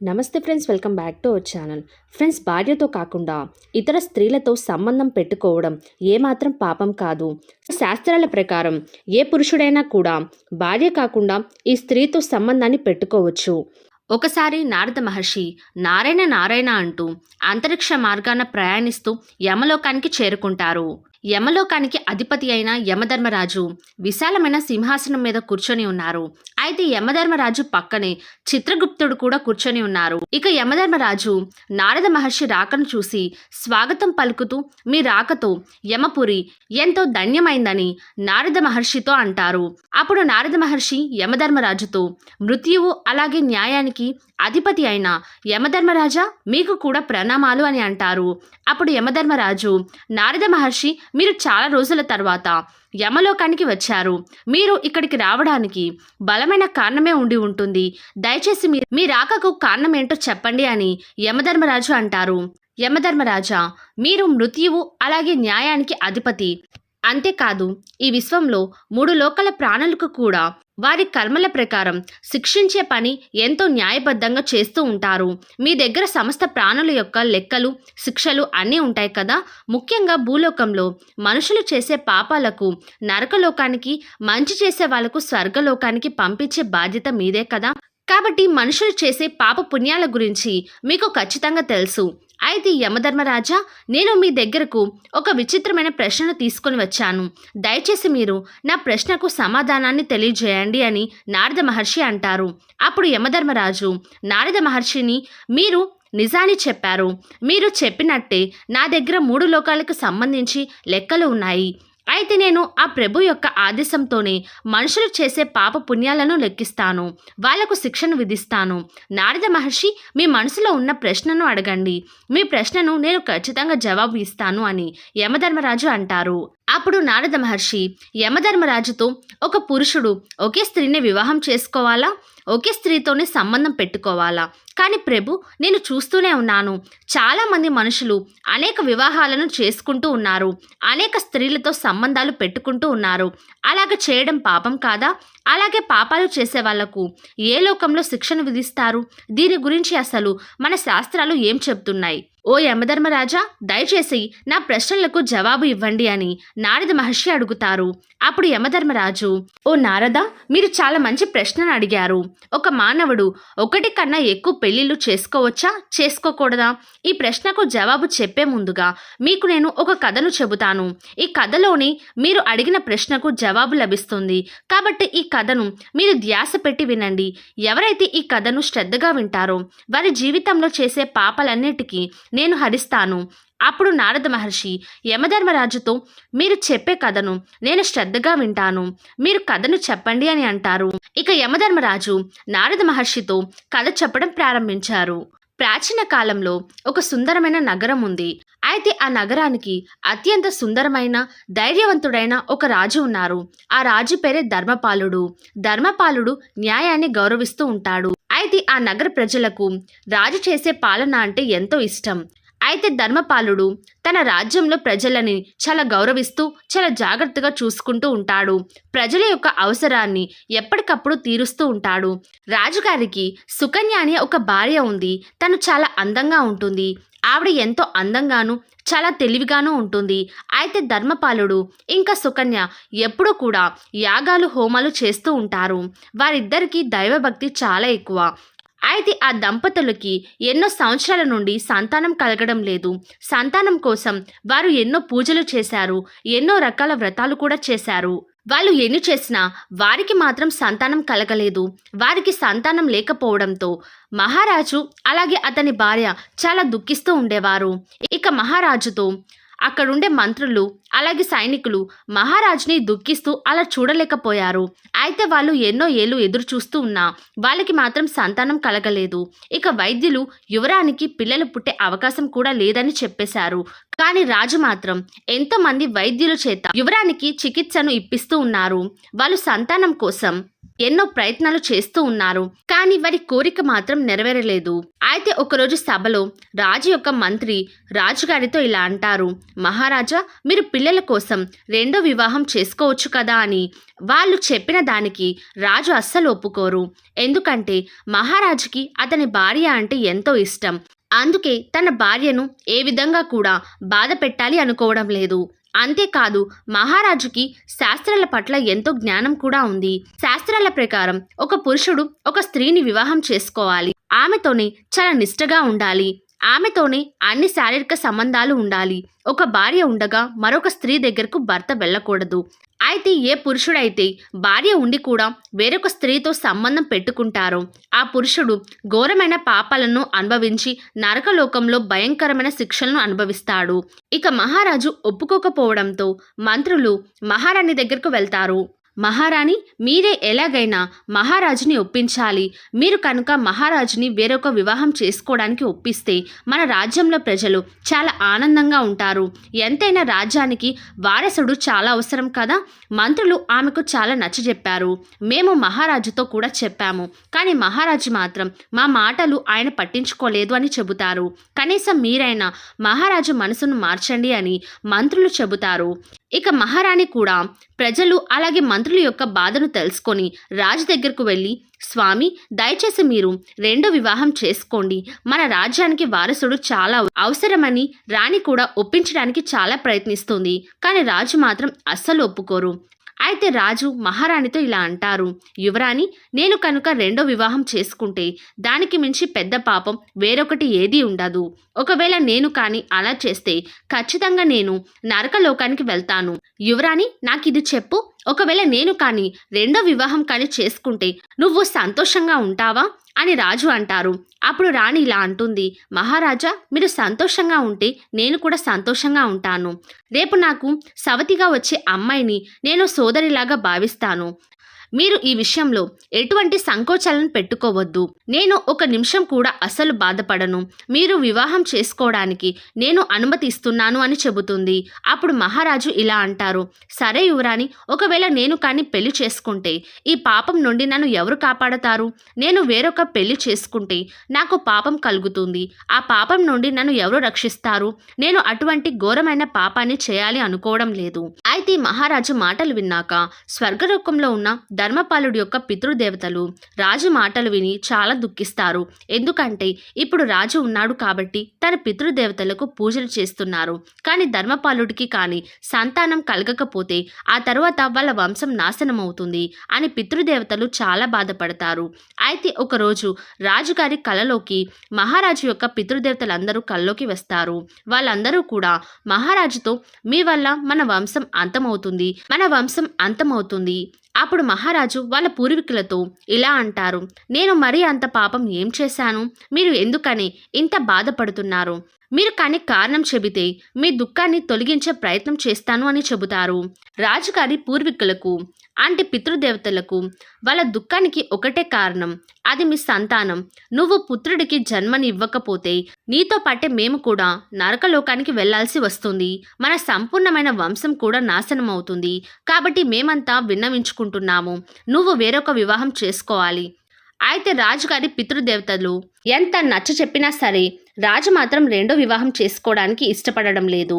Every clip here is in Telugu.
నమస్తే friends welcome back to our channel. Friends భార్యతో కాకుండా ఇతర స్త్రీలతో సంబంధం పెట్టుకోవడం ఏమాత్రం పాపం కాదు. శాస్త్రాల ప్రకారం ఏ పురుషుడైనా కూడా భార్య కాకుండా ఈ స్త్రీతో సంబంధాన్ని పెట్టుకోవచ్చు. ఒకసారి నారద మహర్షి నారాయణ నారాయణ అంటూ అంతరిక్ష మార్గాన ప్రయాణిస్తూ యమలోకానికి చేరుకుంటారు. యమలోకానికి అధిపతి అయిన యమధర్మరాజు విశాలమైన సింహాసనం మీద కూర్చొని ఉన్నారు. అయితే యమధర్మరాజు పక్కనే చిత్రగుప్తుడు కూడా కూర్చొని ఉన్నారు. ఇక యమధర్మరాజు నారద మహర్షి రాకను చూసి స్వాగతం పలుకుతూ మీ రాకతో యమపురి ఎంతో ధన్యమైందని నారద మహర్షితో అంటారు. అప్పుడు నారద మహర్షి యమధర్మరాజుతో మృత్యువు అలాగే న్యాయానికి అధిపతి అయిన యమధర్మరాజా మీకు కూడా ప్రణామాలు అని అంటారు. అప్పుడు యమధర్మరాజు నారద మహర్షి మీరు చాలా రోజుల తర్వాత యమలోకానికి వచ్చారు. మీరు ఇక్కడికి రావడానికి బలమైన కారణమే ఉండి ఉంటుంది. దయచేసి మీ మీ రాకకు కారణం ఏంటో చెప్పండి అని యమధర్మరాజు అంటారు. యమధర్మరాజా మీరు మృత్యువు అలాగే న్యాయానికి అధిపతి. అంతేకాదు ఈ విశ్వంలో మూడు లోకల ప్రాణులకు కూడా వారి కర్మల ప్రకారం శిక్షించే పని ఎంతో న్యాయబద్ధంగా చేస్తూ ఉంటారు. మీ దగ్గర సమస్త ప్రాణుల యొక్క లెక్కలు శిక్షలు అన్నీ ఉంటాయి కదా? ముఖ్యంగా భూలోకంలో మనుషులు చేసే పాపాలకు నరకలోకానికి మంచి చేసే వాళ్ళకు స్వర్గలోకానికి పంపించే బాధ్యత మీదే కదా? కాబట్టి మనుషులు చేసే పాప పుణ్యాల గురించి మీకు ఖచ్చితంగా తెలుసు. అయితే యమధర్మరాజా నేను మీ దగ్గరకు ఒక విచిత్రమైన ప్రశ్నను తీసుకొని వచ్చాను. దయచేసి మీరు నా ప్రశ్నకు సమాధానాన్ని తెలియజేయండి అని నారద మహర్షి అంటారు. అప్పుడు యమధర్మరాజు నారద మహర్షిని మీరు నిజాన్ని చెప్పారు. మీరు చెప్పినట్టే నా దగ్గర మూడు లోకాలకు సంబంధించి లెక్కలు ఉన్నాయి. అయితే నేను ఆ ప్రభు యొక్క ఆదేశంతోనే మనుషులు చేసే పాప పుణ్యాలను లెక్కిస్తాను వాళ్ళకు శిక్షను విధిస్తాను. నారద మహర్షి మీ మనసులో ఉన్న ప్రశ్నను అడగండి. మీ ప్రశ్నను నేను ఖచ్చితంగా జవాబు ఇస్తాను అని యమధర్మరాజు అంటారు. అప్పుడు నారద మహర్షి యమధర్మరాజుతో ఒక పురుషుడు ఒకే స్త్రీని వివాహం చేసుకోవాలా? ఒకే స్త్రీతోనే సంబంధం పెట్టుకోవాలా? కానీ ప్రభు నేను చూస్తూనే ఉన్నాను. చాలామంది మనుషులు అనేక వివాహాలను చేసుకుంటూ ఉన్నారు. అనేక స్త్రీలతో సంబంధాలు పెట్టుకుంటూ ఉన్నారు. అలాగ చేయడం పాపం కాదా? అలాగే పాపాలు చేసే వాళ్ళకు ఏ లోకంలో శిక్షను విధిస్తారు? దీని గురించి అసలు మన శాస్త్రాలు ఏం చెబుతున్నాయి? ఓ యమధర్మరాజా దయచేసి నా ప్రశ్నలకు జవాబు ఇవ్వండి అని నారద మహర్షి అడుగుతారు. అప్పుడు యమధర్మరాజు ఓ నారద మీరు చాలా మంచి ప్రశ్నను అడిగారు. ఒక మానవుడు ఒకటి కన్నా ఎక్కువ పెళ్ళిళ్ళు చేసుకోవచ్చా? చేసుకోకూడదా? ఈ ప్రశ్నకు జవాబు చెప్పే ముందుగా మీకు నేను ఒక కథను చెబుతాను. ఈ కథలోని మీరు అడిగిన ప్రశ్నకు జవాబు లభిస్తుంది. కాబట్టి ఈ కథను మీరు ధ్యాస పెట్టి వినండి. ఎవరైతే ఈ కథను శ్రద్ధగా వింటారో వారి జీవితంలో చేసే పాపాలన్నిటికీ నేను హరిస్తాను. అప్పుడు నారద మహర్షి యమధర్మరాజుతో మీరు చెప్పే కథను నేను శ్రద్ధగా వింటాను. మీరు కథను చెప్పండి అని అంటారు. ఇక యమధర్మరాజు నారద మహర్షితో కథ చెప్పడం ప్రారంభించారు. ప్రాచీన కాలంలో ఒక సుందరమైన నగరం ఉంది. అయితే ఆ నగరానికి అత్యంత సుందరమైన ధైర్యవంతుడైన ఒక రాజు ఉన్నారు. ఆ రాజు పేరే ధర్మపాలుడు. ధర్మపాలుడు న్యాయాన్ని గౌరవిస్తూ ఉంటాడు. అయితే ఆ నగర ప్రజలకు రాజు చేసే పాలన అంటే ఎంతో ఇష్టం. అయితే ధర్మపాలుడు తన రాజ్యంలో ప్రజలని చాలా గౌరవిస్తూ చాలా జాగ్రత్తగా చూసుకుంటూ ఉంటాడు. ప్రజల యొక్క అవసరాన్ని ఎప్పటికప్పుడు తీరుస్తూ ఉంటాడు. రాజుగారికి సుకన్య అనే ఒక భార్య ఉంది. తను చాలా అందంగా ఉంటుంది. ఆవిడ ఎంతో అందంగాను చాలా తెలివిగానూ ఉంటుంది. అయితే ధర్మపాలుడు ఇంకా సుకన్య ఎప్పుడూ కూడా యాగాలు హోమాలు చేస్తూ ఉంటారు. వారిద్దరికీ దైవభక్తి చాలా ఎక్కువ. అయితే ఆ దంపతులకి ఎన్నో సంవత్సరాల నుండి సంతానం కలగడం లేదు. సంతానం కోసం వారు ఎన్నో పూజలు చేశారు. ఎన్నో రకాల వ్రతాలు కూడా చేశారు. వాళ్ళు ఎన్ని చేసినా వారికి మాత్రం సంతానం కలగలేదు. వారికి సంతానం లేకపోవడంతో మహారాజు అలాగే అతని భార్య చాలా దుఃఖిస్తూ ఉండేవారు. ఇక మహారాజుతో అక్కడుండే మంత్రులు అలాగే సైనికులు మహారాజుని దుఃఖిస్తూ అలా చూడలేకపోయారు. అయితే వాళ్ళు ఎన్నో ఏళ్ళు ఎదురు చూస్తూ ఉన్నా వాళ్ళకి మాత్రం సంతానం కలగలేదు. ఇక వైద్యులు యువరానికి పిల్లలు పుట్టే అవకాశం కూడా లేదని చెప్పేశారు. కానీ రాజు మాత్రం ఎంతోమంది వైద్యుల చేత యువరానికి చికిత్సను ఇప్పిస్తూ ఉన్నారు. వాళ్ళు సంతానం కోసం ఎన్నో ప్రయత్నాలు చేస్తూ ఉన్నారు. కానీ వారి కోరిక మాత్రం నెరవేరలేదు. అయితే ఒకరోజు సభలో రాజు యొక్క మంత్రి రాజుగారితో ఇలా అంటారు. మహారాజా మీరు పిల్లల కోసం రెండో వివాహం చేసుకోవచ్చు కదా అని. వాళ్ళు చెప్పిన దానికి రాజు అస్సలు ఒప్పుకోరు. ఎందుకంటే మహారాజుకి అతని భార్య అంటే ఎంతో ఇష్టం. అందుకే తన భార్యను ఏ విధంగా కూడా బాధ పెట్టాలి అనుకోవడం లేదు. అంతేకాదు మహారాజుకి శాస్త్రాల పట్ల ఎంతో జ్ఞానం కూడా ఉంది. శాస్త్రాల ప్రకారం ఒక పురుషుడు ఒక స్త్రీని వివాహం చేసుకోవాలి. ఆమెతోనే చాలా నిష్టగా ఉండాలి. ఆమెతోనే అన్ని శారీరక సంబంధాలు ఉండాలి. ఒక భార్య ఉండగా మరొక స్త్రీ దగ్గరకు భర్త వెళ్ళకూడదు. అయితే ఏ పురుషుడైతే భార్య ఉండి కూడా వేరొక స్త్రీతో సంబంధం పెట్టుకుంటారో ఆ పురుషుడు ఘోరమైన పాపాలను అనుభవించి నరకలోకంలో భయంకరమైన శిక్షలను అనుభవిస్తాడు. ఇక మహారాజు ఒప్పుకోకపోవడంతో మంత్రులు మహారాణి దగ్గరకు వెళ్తారు. మహారాణి మీరే ఎలాగైనా మహారాజుని ఒప్పించాలి. మీరు కనుక మహారాజుని వేరొక వివాహం చేసుకోవడానికి ఒప్పిస్తే మన రాజ్యంలో ప్రజలు చాలా ఆనందంగా ఉంటారు. ఎంతైనా రాజ్యానికి వారసుడు చాలా అవసరం కదా? మంత్రులు ఆమెకు చాలా నచ్చజెప్పారు మేము మహారాజుతో కూడా చెప్పాము. కానీ మహారాజు మాత్రం మా మాటలు ఆయన పట్టించుకోలేదు అని చెబుతారు. కనీసం మీరైనా మహారాజు మనసును మార్చండి అని మంత్రులు చెబుతారు. ఇక మహారాణి కూడా ప్రజలు అలాగే మంత్రుల యొక్క బాధను తెలుసుకొని రాజు దగ్గరకు వెళ్ళి స్వామి దయచేసి మీరు రెండో వివాహం చేసుకోండి. మన రాజ్యానికి వారసుడు చాలా అవసరమని రాణి కూడా ఒప్పించడానికి చాలా ప్రయత్నిస్తుంది. కానీ రాజు మాత్రం అస్సలు ఒప్పుకోరు. అయితే రాజు మహారాణితో ఇలా అంటారు యువరాణి నేను కనుక రెండో వివాహం చేసుకుంటే దానికి మించి పెద్ద పాపం వేరొకటి ఏదీ ఉండదు. ఒకవేళ నేను కానీ అలా చేస్తే ఖచ్చితంగా నేను నరకలోకానికి వెళ్తాను. యువరాణి నాకు ఇది చెప్పు. ఒకవేళ నేను కానీ రెండో వివాహం కానీ చేసుకుంటే నువ్వు సంతోషంగా ఉంటావా? అని రాజు అంటారు. అప్పుడు రాణి ఇలా అంటుంది. మహారాజా మీరు సంతోషంగా ఉంటే నేను కూడా సంతోషంగా ఉంటాను. రేపు నాకు సవతిగా వచ్చే అమ్మాయిని నేను సోదరిలాగా భావిస్తాను. మీరు ఈ విషయంలో ఎటువంటి సంకోచాలను పెట్టుకోవద్దు. నేను ఒక నిమిషం కూడా అసలు బాధపడను. మీరు వివాహం చేసుకోవడానికి నేను అనుమతి ఇస్తున్నాను అని చెబుతుంది. అప్పుడు మహారాజు ఇలా అంటారు. సరే యువరాణి ఒకవేళ నేను కానీ పెళ్ళి చేసుకుంటే ఈ పాపం నుండి నన్ను ఎవరు కాపాడతారు? నేను వేరొక పెళ్ళి చేసుకుంటే నాకు పాపం కలుగుతుంది. ఆ పాపం నుండి నన్ను ఎవరు రక్షిస్తారు? నేను అటువంటి ఘోరమైన పాపాన్ని చేయాలి అనుకోవడం లేదు. అయితే ఈ మహారాజు మాటలు విన్నాక స్వర్గలోకంలో ఉన్న ధర్మపాలుడి యొక్క పితృదేవతలు రాజు మాటలు విని చాలా దుఃఖిస్తారు. ఎందుకంటే ఇప్పుడు రాజు ఉన్నాడు కాబట్టి తన పితృదేవతలకు పూజలు చేస్తున్నారు. కానీ ధర్మపాలుడికి కానీ సంతానం కలగకపోతే ఆ తర్వాత వాళ్ళ వంశం నాశనం అవుతుంది అని పితృదేవతలు చాలా బాధపడతారు. అయితే ఒకరోజు రాజుగారి కలలోకి మహారాజు యొక్క పితృదేవతలందరూ కల్లోకి వస్తారు. వాళ్ళందరూ కూడా మహారాజుతో మీ వల్ల మన వంశం అంతమవుతుంది మన వంశం అంతమవుతుంది అప్పుడు మహారాజు వాళ్ళ పూర్వీకులతో ఇలా అంటారు నేను మరీ అంత పాపం ఏం చేశాను? మీరు ఎందుకని ఇంత బాధపడుతున్నారు? మీరు కానీ కారణం చెబితే మీ దుఃఖాన్ని తొలగించే ప్రయత్నం చేస్తాను అని చెబుతారు. రాజుగారి పూర్వీకులకు అంటే పితృదేవతలకు వాళ్ళ దుఃఖానికి ఒకటే కారణం అది మీ సంతానం. నువ్వు పుత్రుడికి జన్మని ఇవ్వకపోతే నీతో పాటే మేము కూడా నరకలోకానికి వెళ్ళాల్సి వస్తుంది. మన సంపూర్ణమైన వంశం కూడా నాశనం అవుతుంది. కాబట్టి మేమంతా విన్నవించుకుంటున్నాము. నువ్వు వేరొక వివాహం చేసుకోవాలి. అయితే రాజుగారి పితృదేవతలు ఎంత నచ్చ చెప్పినా సరే రాజు మాత్రం రెండో వివాహం చేసుకోవడానికి ఇష్టపడడం లేదు.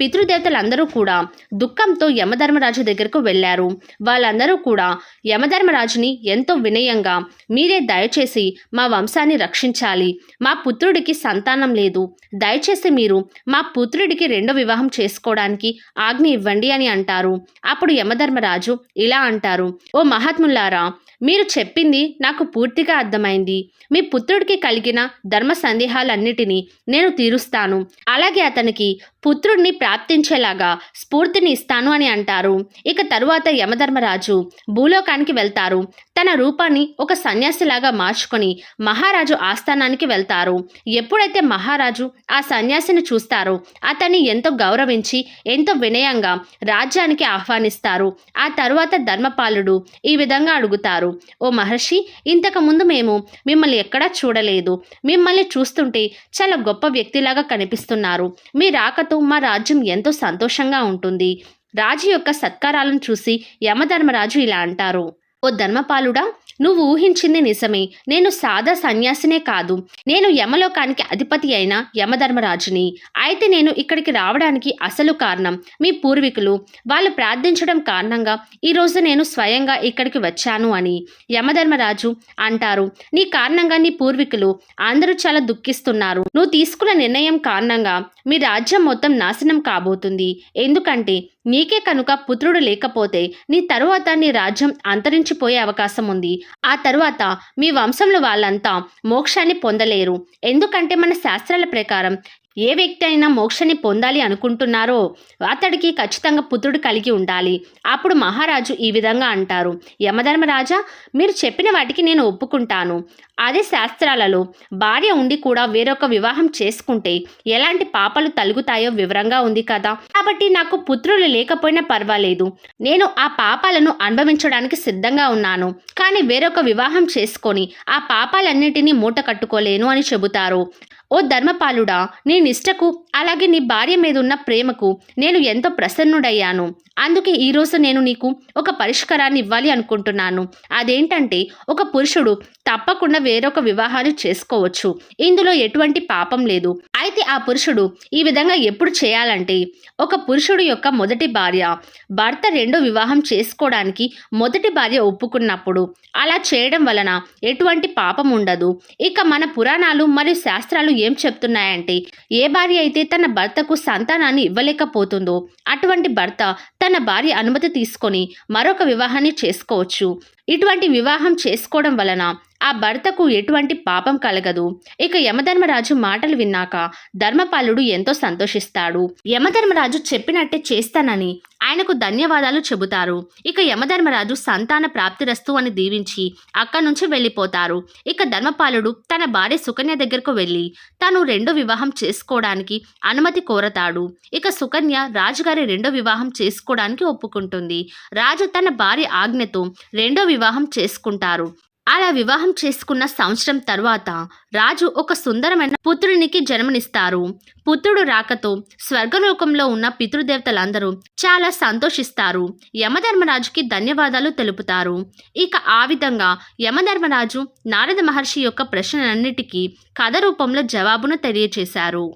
పితృదేవతలందరూ కూడా దుఃఖంతో యమధర్మరాజు దగ్గరకు వెళ్ళారు. వాళ్ళందరూ కూడా యమధర్మరాజుని ఎంతో వినయంగా మీరే దయచేసి మా వంశాన్ని రక్షించాలి. మా పుత్రుడికి సంతానం లేదు. దయచేసి మీరు మా పుత్రుడికి రెండో వివాహం చేసుకోవడానికి ఆజ్ఞ ఇవ్వండి అని అంటారు. అప్పుడు యమధర్మరాజు ఇలా అంటారు ఓ మహాత్ములారా మీరు చెప్పింది నాకు పూర్తిగా అర్థమైంది. మీ పుత్రుడికి కలిగిన ధర్మ సందేహాలన్నీ అన్నిటినీ నేను తీరుస్తాను. అలాగే అతనికి పుత్రుడిని ప్రాప్తించేలాగా స్ఫూర్తిని ఇస్తాను అని అంటారు. ఇక తరువాత యమధర్మరాజు భూలోకానికి వెళ్తారు. తన రూపాన్ని ఒక సన్యాసిలాగా మార్చుకొని మహారాజు ఆస్థానానికి వెళ్తారు. ఎప్పుడైతే మహారాజు ఆ సన్యాసిని చూస్తారో అతన్ని ఎంతో గౌరవించి ఎంతో వినయంగా రాజ్యానికి ఆహ్వానిస్తారు. ఆ తరువాత ధర్మపాలుడు ఈ విధంగా అడుగుతారు. ఓ మహర్షి ఇంతకుముందు మేము మిమ్మల్ని ఎక్కడా చూడలేదు. మిమ్మల్ని చూస్తుంటే చాలా గొప్ప వ్యక్తిలాగా కనిపిస్తున్నారు. మీ రాకతో మా రాజ్యం ఎంతో సంతోషంగా ఉంటుంది. రాజు యొక్క సత్కారాలను చూసి యమధర్మరాజు ఇలా అంటారు. ఓ ధర్మపాలుడా నువ్వు ఊహించింది నిజమే. నేను సాదా సన్యాసినే కాదు. నేను యమలోకానికి అధిపతి అయిన యమధర్మరాజుని. అయితే నేను ఇక్కడికి రావడానికి అసలు కారణం మీ పూర్వీకులు. వాళ్ళు ప్రార్థించడం కారణంగా ఈరోజు నేను స్వయంగా ఇక్కడికి వచ్చాను అని యమధర్మరాజు అంటారు. నీ కారణంగా నీ పూర్వీకులు అందరూ చాలా దుఃఖిస్తున్నారు. నువ్వు తీసుకున్న నిర్ణయం కారణంగా మీ రాజ్యం మొత్తం నాశనం కాబోతుంది. ఎందుకంటే నీకే కనుక పుత్రుడు లేకపోతే నీ తరువాత నీ రాజ్యం అంతరించిపోయే అవకాశం ఉంది. ఆ తరువాత మీ వంశంలో వాళ్ళంతా మోక్షాన్ని పొందలేరు. ఎందుకంటే మన శాస్త్రాల ప్రకారం ఏ వ్యక్తి అయినా మోక్షాన్ని పొందాలి అనుకుంటున్నారో అతడికి ఖచ్చితంగా పుత్రుడు కలిగి ఉండాలి. అప్పుడు మహారాజు ఈ విధంగా అంటారు. యమధర్మరాజా మీరు చెప్పిన వాటికి నేను ఒప్పుకుంటాను. అదే శాస్త్రాలలో భార్య ఉండి కూడా వేరొక వివాహం చేసుకుంటే ఎలాంటి పాపాలు తలుగుతాయో వివరంగా ఉంది కదా. కాబట్టి నాకు పుత్రులు లేకపోయినా పర్వాలేదు. నేను ఆ పాపాలను అనుభవించడానికి సిద్ధంగా ఉన్నాను. కానీ వేరొక వివాహం చేసుకొని ఆ పాపాలన్నిటినీ మూట కట్టుకోలేను అని చెబుతారు. ఓ ధర్మపాలుడా నీ నిష్టకు అలాగే నీ భార్య మీద ఉన్న ప్రేమకు నేను ఎంతో ప్రసన్నుడయ్యాను. అందుకే ఈరోజు నేను నీకు ఒక పరిష్కారాన్ని ఇవ్వాలి అనుకుంటున్నాను. అదేంటంటే ఒక పురుషుడు తప్పకుండా వేరొక వివాహాన్ని చేసుకోవచ్చు. ఇందులో ఎటువంటి పాపం లేదు. అయితే ఆ పురుషుడు ఈ విధంగా ఎప్పుడు చేయాలంటే ఒక పురుషుడు యొక్క మొదటి భార్య భర్త రెండో వివాహం చేసుకోవడానికి మొదటి భార్య ఒప్పుకున్నప్పుడు అలా చేయడం వలన ఎటువంటి పాపం ఉండదు. ఇక మన పురాణాలు మరియు శాస్త్రాలు ఏం చెప్తున్నాయంటే ఏ భార్య అయితే తన భర్తకు సంతానాన్ని ఇవ్వలేకపోతుందో అటువంటి భర్త తన భార్య అనుమతి తీసుకొని మరొక వివాహాన్ని చేసుకోవచ్చు. ఇటువంటి వివాహం చేసుకోవడం వలన ఆ భర్తకు ఎటువంటి పాపం కలగదు. ఇక యమధర్మరాజు మాటలు విన్నాక ధర్మపాలుడు ఎంతో సంతోషిస్తాడు. యమధర్మరాజు చెప్పినట్టే చేస్తానని ఆయనకు ధన్యవాదాలు చెబుతారు. ఇక యమధర్మరాజు సంతాన ప్రాప్తిరస్తు అని దీవించి అక్కడి నుంచి వెళ్ళిపోతారు. ఇక ధర్మపాలుడు తన భార్య సుకన్య దగ్గరకు వెళ్ళి తను రెండో వివాహం చేసుకోవడానికి అనుమతి కోరతాడు. ఇక సుకన్య రాజుగారి రెండో వివాహం చేసుకోవడానికి ఒప్పుకుంటుంది. రాజు తన భార్య ఆజ్ఞతో రెండో వివాహం చేసుకుంటారు. అలా వివాహం చేసుకున్న సంవత్సరం తరువాత రాజు ఒక సుందరమైన పుత్రునికి జన్మనిస్తారు. పుత్రుడు రాకతో స్వర్గలోకంలో ఉన్న పితృదేవతలందరూ చాలా సంతోషిస్తారు. యమధర్మరాజుకి ధన్యవాదాలు తెలుపుతారు. ఇక ఆ విధంగా యమధర్మరాజు నారద మహర్షి యొక్క ప్రశ్నలన్నిటికీ కథ రూపంలో జవాబును తెలియచేశారు.